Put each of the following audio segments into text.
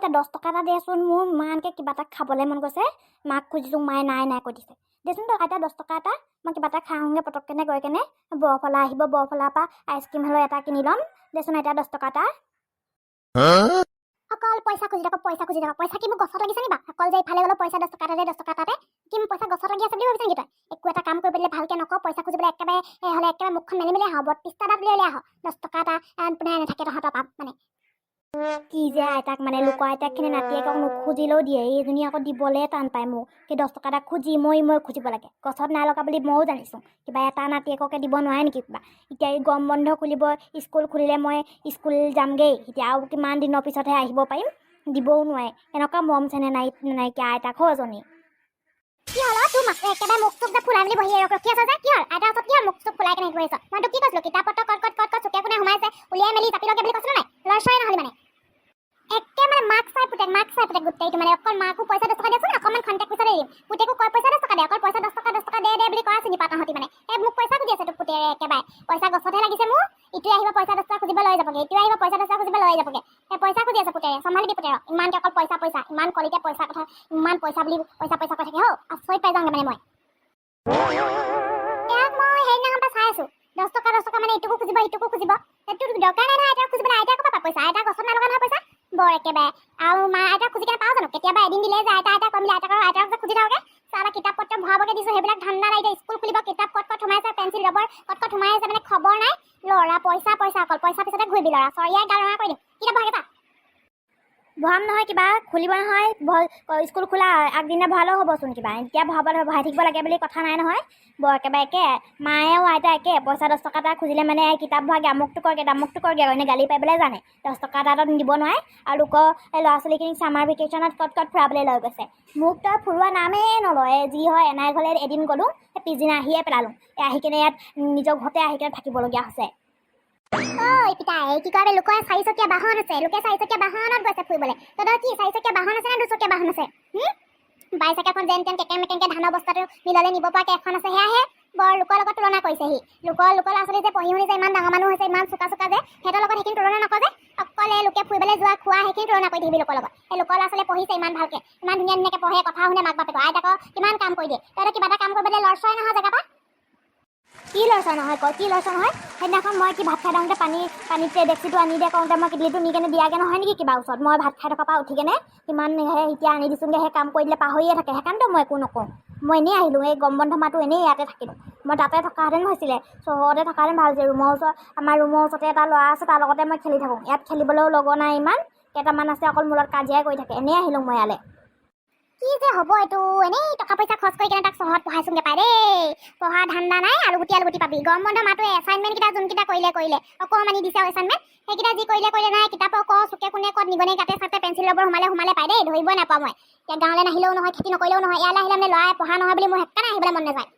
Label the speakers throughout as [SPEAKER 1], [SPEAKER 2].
[SPEAKER 1] এতিয়া দহ টকা এটা দেচোন মোৰ ইমানকৈ কিবা এটা খাবলৈ মন গৈছে। মাক খুজিছোঁ মায়ে নাই নাই কৈ দিছে। দেচোন তই আইতা দহ টকা এটা মই কিবা এটা খাই আহোঁগৈ পটককেনে গৈ কেনে। বৰফলা আহিব বৰফলাৰ পৰা আইচক্ৰীম হ'লেও এটা কিনি ল'ম। দেচোন আইতা দহ টকা এটা। অকল পইচা খুজি থাকক পইচা খুজি থাকক। পইচা কি গছত লাগিছে নি বা অকল যে ইফালে গ'লেও পইচা দহ টকা এটা দহ টকা এটা দে। কি মোৰ পইচা গছত লাগি আছে বুলি ভাবিছে নেকি তই? একো এটা কাম কৰিবলৈ ভালকৈ নকওঁ পইচা খুজিবলৈ একেবাৰে হ'লে একেবাৰে মুখখন মেলি মেলি আহ বত্ৰিছটা এটা বুলি আহ। দহ টকা এটা মানে নাথাকে তহঁতৰ পাপ মানে। কি যে আইতাক মানে লোকৰ আইতাকখিনি নাতিয়েকক নুখুজিলেও দিয়ে এইজনী আকৌ দিবলৈ টান পায় মোক। সেই দহ টকা এটা খুজি মই মই খুজিব লাগে। গছত নাই লগা বুলি ময়ো জানিছোঁ। কিবা এটা নাতিয়েককে দিব নোৱাৰে নেকি কিবা। এতিয়া এই গৰম বন্ধ খুলিব স্কুল খুলিলে মই স্কুল যামগৈ এতিয়া আৰু কিমান দিনৰ পিছতহে আহিব পাৰিম? দিবও নোৱাৰে। এনেকুৱা মৰম চেনে নাই নাইকিয়া আইতাক হৈ এজনী। কি হ'ল তোৰ মাছে একেবাৰে মুখ চুখ যে ফুলাই মেলি বহি ৰখি আছ যে। কি হ'ল? আইতাৰ ওচৰত কি হ'ল? চুখ ফুলাই কেনে হেৰি কৰি আছ মই তোক কি কৈছিলোঁ কিতাপ পত্ৰ কট কট কট কট চুকে কোনে সোমাইছে উলিয়াই মেলি জাপি লগে বুলি কৈছিলোঁ নাই লৰচৰাই নহ'লি মানে একে মানে মাক চাই পুতেক মাক চাই পুতেক গোটেইটো মানে অকল মাকো পইচা দহ টকা দিয়াচোন অকণমান খন্তেক পইচা দিম পুতেকো কয় পইচা দহ টকা দে অকল পইচা দহ টকা দহ টকা দে দে বুলি কোৱা চিনি পাওঁ তাহঁতি মানে। এই মোক পইচা খুজি আছে তোক পুতেৰে একেবাৰে। পইচা গছতহে লাগিছে মোৰ। ইটোৱে আহিব পইচা দহ টকা খুজিব লৈ যাবগৈ। ইটোৱে আহিব পইচা দহ টকা খুজিব লৈ যাবগৈ। এই পইচা খুজি আছে পুতেৰে। চম্ভালিবি পুতেৰক ইমানকৈ অকল পইচা পইচা? ইমান কলিতে পইচা কথা ইমান পইচা বুলি পইচা পইচা কৈ থাকে হৌ। আচৰিত পাই যাওঁগৈ মানে মই। ইয়াক মই সেইদিনাখন পৰা চাই আছোঁ। দহ টকা দহ টকা মানে ইটোকো খুজিব ইটোকো খুজিব। সেইটো দৰকাৰ নাই নহয় আইতাক খুজিবলৈ আইতাক ক'ৰ পৰা পইচা? আইতাক গছত নলগা নহয় পইচা? বৰ একেবাৰে। আৰু মা আইতাক খুজি কেনে পাওঁ জানো? কেতিয়াবা এদিন দিলে যে আইতা আইতা কম দিলে আইতাক আৰু আইতাক যে খুজি থাকোঁ চাবা ভৰাবকৈ দিছোঁ সেইবিলাক ধান্দা নাই এতিয়া। স্কুল খুলিব কিতাপ ক'ত ক'ত সোমাইছে পেঞ্চিল ৰবৰ ক'ত ক'ত সোমাই আছে মানে খবৰ নাই। ল'ৰা পইচা পইচা অকল পইচা পিছতে ঘূৰিবি ল'ৰা। চৰিয়াই গাল ৰঙা কৰি দিম। কিতাপ পা ভৰাম নহয় কিবা খুলিব নহয় স্কুল খোলা আগদিনা ভৰালেও হ'বচোন কিবা। এতিয়া ভৰাবলৈ ভৰাই থাকিব লাগে বুলি কথা নাই নহয়। বৰ একেবাৰে একে মায়েও আইতা একে পইচা দহ টকা এটা খুজিলে মানে কিতাপ ভৰাগে আমুকটো কৰগে তামুকটো কৰগে এনে গালি পাৰিবলৈ জানে। দহ টকা এটা তাত দিব নোৱাৰে আৰু লোকৰ এই ল'ৰা ছোৱালীখিনিক ছামাৰ ভেকেশ্যনত ক'ত ক'ত ফুৰাবলৈ লৈ গৈছে। মোক তই ফুৰোৱা নামেই নলয় যি হয় এনাই ঘৰলৈ এদিন গ'লোঁ সেই পিছদিনা আহিয়ে পেলালোঁ। আহি কিনে ইয়াত নিজৰ ঘৰতে আহি কিনে থাকিবলগীয়া হৈছে। ঐ পিতাই কি কয় লোকৰ চাৰিচকীয়া বাহন আছে। লোকে চাৰিচকীয়া বাহনত গৈছে ফুৰিবলৈ। তহঁতৰ কি চাৰিচকীয়া বাহন আছে নে দুচকীয়া বাহন আছে? বাইচাইকেলখন যেন তেন কেকেন মেকেনকে ধানৰ বস্তাটো মিললৈ নিব পৰাকৈ এখন আছে। সেয়াহে বৰ লোকৰ লগত তুলনা কৰিছেহি। লোকৰ লোকৰ ল'ৰা ছোৱালী যে পঢ়ি শুনি যে ইমান ডাঙৰ মানুহ হৈছে ইমান চোকা চোকা যে সিহঁতৰ লগত সেইখিনি তুলনা নকৰে অকলে লোকে ফুৰিবলৈ যোৱা খোৱা সেইখিনি তুলনা কৰি থাকিবি লোকৰ লগত। এই লোকৰ ল'ৰা ছোৱালীয়ে পঢ়িছে ইমান ভালকৈ। ইমান ধুনীয়া ধুনীয়াকৈ পঢ়ে কথা শুনে মাক বাপেকৰ আইতাকৰ কিমান কাম কৰি দিয়ে। তহঁতে কিবা এটা কাম কৰিবলৈ লৰচৰাই নহয় জেগা পৰা। কি লৰচৰ নহয়? কয় কি লৰচৰ নহয়? সেইদিনাখন মই কি ভাত খাই থাকোঁতে পানী পানীতে ডেক্সিটো আনি দিয়ে কওঁতে মই কিডলিটো নি কেনে দিয়াগে নহয় নেকি? কিবা ওচৰত। মই ভাত খাই থকাৰ পৰা উঠি কেনে সেই এতিয়া আনি দিছোঁগৈ সেই কাম কৰি দিলে পাহৰিয়ে থাকে। সেইকাৰণেতো মই একো নকওঁ। মই এনেই আহিলোঁ। এই গৰম বন্ধ মাহটো এনেই ইয়াতে থাকিলোঁ। মই তাতে থকাহেঁতেন হৈছিলে। চহৰতে থকাহেঁতেন ভাল আছিল ৰুমৰ ওচৰত আমাৰ ৰুমৰ ওচৰতে এটা ল'ৰা আছে তাৰ লগতে মই খেলি থাকোঁ। ইয়াত খেলিবলৈও লগৰ নাই ইমান। কেইটামান আছে অকল মূৰত কাজিয়াই কৰি থাকে। এনেই আহিলোঁ মই ইয়ালৈ। কি যে হ'ব এইটো? এনেই টকা পইচা খৰচ কৰি কেনে তাক চহৰত পঢ়াইছোঁগৈ পাই দেই। পঢ়া ধান্দা নাই আলুগুটি আলুগুটি পাবি। গৰম বন্ধ মাহটো এছাইনমেণ্টকেইটা যোনকেইটা কৰিলে কৰিলে। অকণমানি দিছে এছাইনমেণ্ট সেইকেইটা যি কৰিলে কৰিলে নাই। কিতাপৰ ক চুকে কোনে ক'ত নিগনি কাটে চাটে পেঞ্চিল ৰবৰ সোমালে সোমালে পাই দেই। ধৰিবই নাপাওঁ মই। এতিয়া গাঁৱলৈ নাহিলেও নহয় খেতি নকৰিলেও নহয়। ইয়ালৈ আহিলে মানে ল'ৰাই পঢ়া নহয় বুলি মোৰ সেইকাৰণে আহিবলৈ মন নাযায়।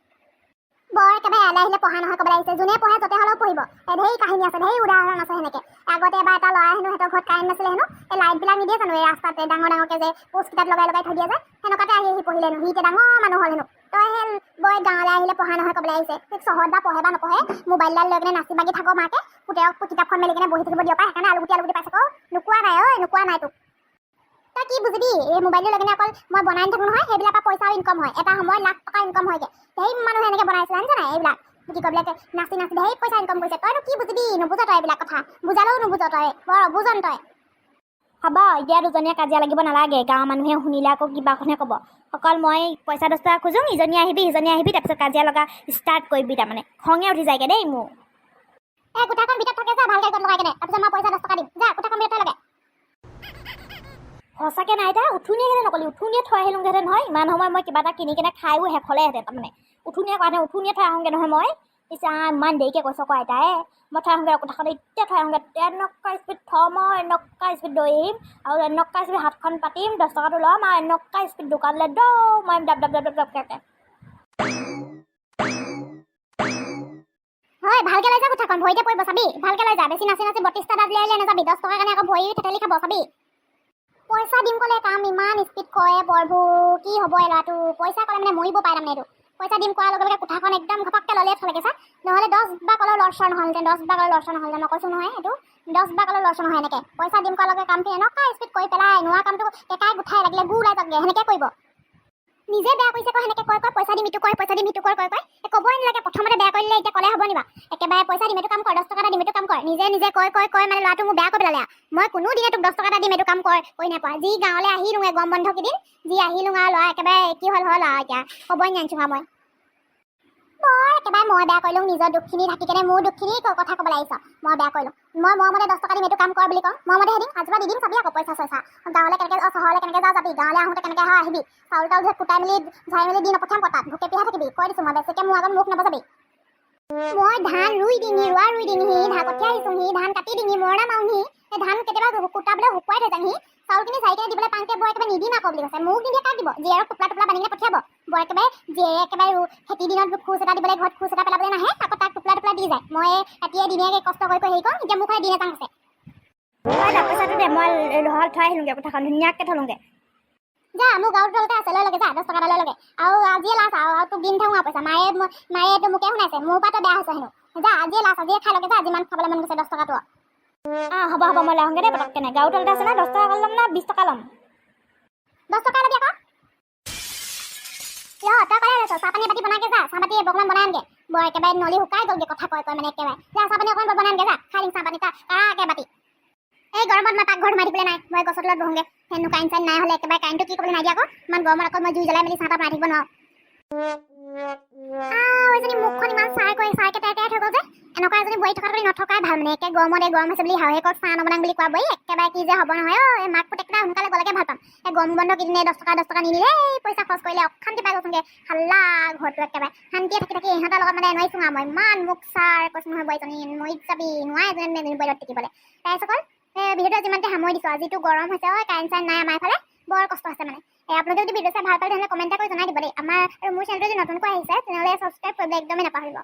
[SPEAKER 1] বৰ একেবাৰে ইয়ালৈ আহিলে পঢ়া নহয় ক'বলৈ আহিছে। যোনে পঢ়ে য'তে হ'লেও পঢ়িব। ঢেৰ কাহিনী আছে ঢেৰ উদাহৰণ আছে সেনেকৈ। আগতে এবাৰ এটা ল'ৰাই হেনো সিহঁতৰ ঘৰত কাৰেণ্ট নাছিলে হেনো এই লাইটবিলাক নিদিয়ে জানো এই ৰাস্তাতে ডাঙৰ ডাঙৰকৈ যে পোষ্টকেইটাত লগাই লগাই থৈ দিয়ে যে সেনেকুৱাতে আহি আহি পঢ়িলে হেনো। সি এতিয়া ডাঙৰ মানুহ হ'ল হেনো। তই সেই বৈ গাঁৱলৈ আহিলে পঢ়া নহয় ক'বলৈ আহিছে। ঠিক চহৰত বা পঢ়ে বা নপঢ়ে মোবাইলডাল লৈ কিনে নাচি বাগি থাকো মাকে। পুতেৰক কিতাপখন মেলি কিনে বহি থাকিব পাৰে সেইকাৰণে আলুগুটি আলুগুটি পাইছে। আকৌ নোকোৱা নাই ঐ নোকোৱা নাই তোক। তই কি বুজিবি? এই মোবাইলটো লৈ কিনে অকল মই বনাই থাকোঁ নহয় সেইবিলাকৰ পৰা পইচাও ইনকম হয়। এটা সময়ত লাখ টকা ইনকম হয়গৈ। ধেৰ মানুহে এনেকৈ বনাইছে জানিছ নাই? এইবিলাক কি কয় বোলে নাচি নাচি ধেৰ পইচা ইনকম কৰিছে। তইনো কি বুজিবি? নুবুজ তই এইবিলাক কথা। বুজালেও নুবুজ তই। বৰ অবুজন তই। হ'ব এতিয়া দুজনীয়ে কাজিয়া লাগিব নালাগে। গাঁৱৰ মানুহে শুনিলে আকৌ কিবাখনহে ক'ব। অকল মই পইচা দহ টকা খোজোঁ ইজনী আহিবি সিজনী আহিবি তাৰপিছত কাজিয়া লগা ষ্টাৰ্ট কৰিবি তাৰমানে। খঙে উঠি যায়গৈ দেই মোৰ। এই কোঠাখন ভিতৰত থাকে যা ভালকৈ লগাই কেনে। তাৰপিছত মই পইচা দহ টকা দিম। যা কোঠাখন ভিতৰত লাগে। সঁচাকৈ নাই দা উঠুনিয়ে নকলি উঠুনিয়ে থৈ আহিলোঁগৈহেঁতেন নহয় ইমান সময় মই কিবা এটা কিনি কেনে খায়ো শেষ হ'লেহেঁতেন তাৰমানে। উঠুনিয়ে কোৱা নাই উঠুনিয়ে থৈ আহোঁগৈ নহয় মই। পিছে ইমান দেৰিকৈ কৈছ আকৌ আইতাই মই থৈ আহোঁগৈ কোঠাখন এতিয়া থৈ আহোঁগৈ। এনেকুৱা স্পীড থ'ম মই এনেকুৱা স্পীড দৈ আহিম আৰু এনেকুৱা স্পীড হাতখন পাতিম দহ টকাটো ল'ম আৰু এনেকুৱা স্পীড দোকানলৈ দৌৰ মাৰিম ডাব ডাব ডাব ডাব ডাবকৈ হয় ভালকৈ লৈ যা কোঠাখন ভৰিতে পৰিব চাবি। ভালকৈ লৈ যা বেছি নাচি নাচি বত্ৰিছটা দাঁত লৈ নাযাবি। দহ টকাৰ কাৰণে আকৌ ভৰি থেতেলি খাব চাবি। পইচা দিম ক'লে কাম ইমান স্পীড কৰে বৰবোৰ কি হ'ব এই ল'ৰাটো? পইচা ক'লে মানে মৰিব পাৰে তাৰমানে এইটো। পইচা দিম কোৱাৰ লগে লগে কোঠাখন একদম ঘপককৈ ল'লে থলে চা নহ'লে দহ বা কলৰ লৰচৰ নহ'লহেঁতেন দহ বা কলৰ লৰচৰ নহ'লহেঁতেন মই কৈছোঁ নহয় এইটো। দহ বা কলৰ লৰচৰ নহয় এনেকৈ। পইচা দিম কোৱাৰ লগে কামখিনি এনেকুৱা স্পীড কৰি পেলাই নোৱা কামটো টেকাই গুঠাই লাগিলে গু ওলাই যাবগৈ সেনেকৈ কৰিব। নিজে বেয়া কৰিছে কয় সেনেকৈ কয় কয় পইচা দিম ইটো কয় পইচা দিম ইটো কয় কয় কয় ক'বই নালাগে। প্ৰথমতে বেয়া কৰিলে এতিয়া ক'লে হ'ব নিবা একেবাৰে পইচা দিম এইটো কাম কৰ দহ টকা এটা দিম এইটো কাম কৰ। নিজে নিজে কয় কয় কয় মানে ল'ৰাটো মোক বেয়া কৰি পেলালে মই কোনো দিনে তোক দহ টকা এটা দিম এইটো কাম কৰ কৰি নাপাওঁ। যি গাঁৱলৈ আহিলোঁগে গৰম বন্ধ কেইদিন যি আহিলোঁগে আৰু ল'ৰা একেবাৰে কি হ'ল হ'ল আৰু এতিয়া? ক'বই নাজানিছোঁ আৰু মই। মই বেয়া কৰিলোঁ নিজৰ দুখখিনি থাকি কেনে মোৰ দুখখিনি কথা ক'বলৈ আহিছ। মই বেয়া কৰিলোঁ। মই মই মতে দহ টকা দিম এইটো কাম কৰ বুলি কওঁ মই মতে আজিৰ পৰা দি দিম চাবি আকৌ পইচা চইচা। গাঁৱলৈ কেনেকৈ যাওঁ চহৰলৈ কেনেকৈ যাওঁ যাবি গাঁৱলৈ আহোঁতে কেনেকৈ হয় আহিবি। চাউল তাউল ধৰি কুটাই মেলি ঝাই মেলি দি নপঠিয়াম পতাত ভোকে পিয়াহে থাকিবি কৈ দিছোঁ মই বেছিকৈ মোৰ আগত মুখ নবজাবি। মই ধান ৰুই দিঙি ৰোৱা ৰুই দিঙি ধান কঠীয়া আহিছোঁহি ধান কাটি দিঙি মৰণা মাৰোহি সেই ধান কেতিয়াবা কুটাবলৈ শুকুৱাই থৈ যাঙহি চাউলখিনি চাৰিটাই দিবলৈ পাওঁতে বৰ একেবাৰে নিদিম আকৌ বুলি কৈছে। মোক নিদিলে কাক দিব? জীয়েৰক টোপলা টোপলা বান্ধি কিনে পঠিয়াব। বৰ একেবাৰে জীয়েৰে একেবাৰে খেতি দিনত খোজ এটা দিবলৈ ঘৰত খোজ এটা পেলাবলৈ নাহে আকৌ তাক টোপলা টোপলা দি যায়। মই ৰাতিয়ে দিনীয়াকৈ কষ্ট কৰি কৰি হেৰি কৰোঁ এতিয়া মোক দিন এটা আছে।
[SPEAKER 2] পইচাটো দে মই ঘৰত থৈ আহিলোঁগৈ কোঠাখন ধুনীয়াকৈ থলোঁগৈ।
[SPEAKER 1] যা মোৰ গাঁৱৰ তলতে আছে লৈ লগে যা দহ টকা এটা লৈ লগে। আৰু আজিয়ে লাষ্ট আৰু আৰু তোক দিন থাকোঁ আৰু পইচা। মায়ে ম- মায়েতো মোকে শুনাইছে মোৰ পৰা তই বেয়া হৈছে হেনো। যা আজিয়ে লাষ্ট আজিয়ে খাই লগে যা যিমান খাবলৈ মন গৈছে দহ টকাটো
[SPEAKER 2] অঁ হ'ব হ'ব মই লওঁগৈ দেই পটককৈ নাই গাঁৱৰ তলতে আছে না দহ টকা ল'ম না বিছ টকা ল'ম?
[SPEAKER 1] দহ টকা ল'বি ক'লে লৈছ চাহ পানী পাতি বনাইকে যা চাহ পাতি অকণমান বনাই আনগে। বৰ একেবাৰে নলি শুকাই গ'লগে কথা কয় কয় মানে একেবাৰে। চাহ পানী অকণমান বনাই আনগে যা খাই দিম চাহ পানী তা কাৰাকে বাতি। এই গৰমত মই পাকঘৰ সোমাই দিবলৈ নাই মই গছৰ তলত বহোঁগে। ফেনো কাৰেণ্ট চাইন নাই হ'লে একেবাৰে কাৰেণ্টটো কি কৰিবলৈ নাই দিয়া আকৌ। ইমান গৰমত আকৌ মই জুই জ্বলাই মেলি চাহ তাহ বনাই থাকিব নোৱাৰোঁ। গৰম বন্ধ কেইদিনে দহ টকা এই পইচা খৰচ কৰিলে অশান্তি পাই গৈছোঁগে। হাল্লা ঘৰটো একেবাৰে। শান্তিয়ে থাকি ইহঁতৰ লগত মানে আৰু মই। ইমান ছাৰ কৈছোঁ নহয় যাবি নোৱাৰে ভিডিঅ'টো যিমানতে সামৰি দিছোঁ আজিতো গৰম হৈছে নাই আমাৰ বৰ কষ্ট হৈছে মানে। আপোনালোকে যদি ভিডিঅ' চাই ভাল পালে তেনেহ'লে কমেণ্ট এটা কৰি জনাই দিব দেই। আমাৰ আৰু মোৰ চেনেলটো যদি নতুনকৈ আহিছে তেনেহ'লে ছাবস্ক্ৰাইব কৰিবলৈ একদমেই নাপাহৰিব।